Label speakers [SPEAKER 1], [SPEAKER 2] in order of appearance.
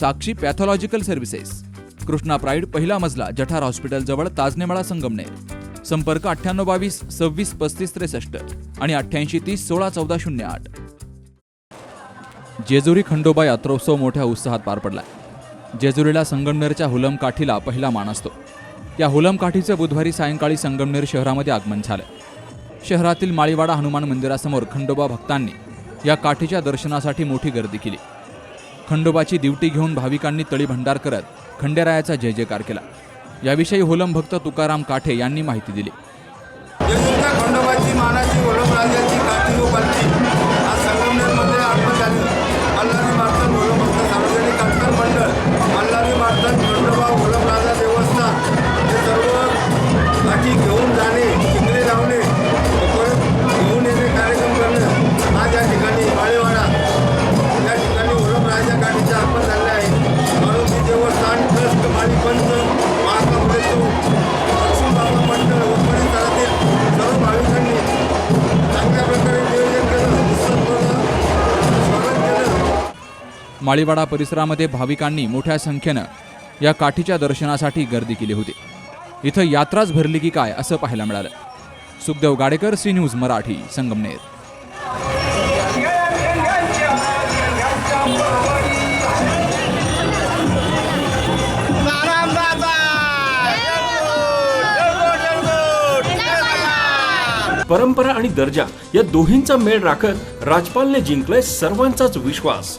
[SPEAKER 1] Sakshi pathological services Krishna pride पहिला मजला जठार हॉस्पिटलजवळ ताजनेमाळा संगमनेर. संपर्क अठ्ठ्याण्णव बावीस सव्वीस पस्तीस त्रेसष्ट आणि अठ्ठ्याऐंशी तीस सोळा चौदा शून्य आठ. जेजुरी खंडोबा यात्रोत्सव मोठ्या उत्साहात पार पडला जेजुरीला संगमनेरच्या हुलमकाठीला पहिला मान असतो. या हुलमकाठीचं बुधवारी सायंकाळी संगमनेर शहरामध्ये आगमन झालं. शहरातील माळीवाडा हनुमान मंदिरासमोर खंडोबा भक्तांनी या काठीच्या दर्शनासाठी मोठी गर्दी केली. खंडोबाची दिवटी घेऊन भाविकांनी तळी भंडार करत खंडेरायाचा जय जयकार केला. याविषयी होलम भक्त तुकाराम काठे यांनी माहिती दिली.
[SPEAKER 2] खंडोबाची मानाची होलम राजाची काठी
[SPEAKER 1] माळीवाडा परिसरामध्ये भाविकांनी मोठ्या संख्येनं या काठीच्या दर्शनासाठी गर्दी केली होती. इथं यात्राच भरली की काय असं पाहायला मिळालं. Sukhdev Gadekar C news Marathi Sangamner.
[SPEAKER 3] परंपरा आणि दर्जा या दोन्हींचा मेळ राखत राजपालने जिंकलाय सर्वांचाच विश्वास.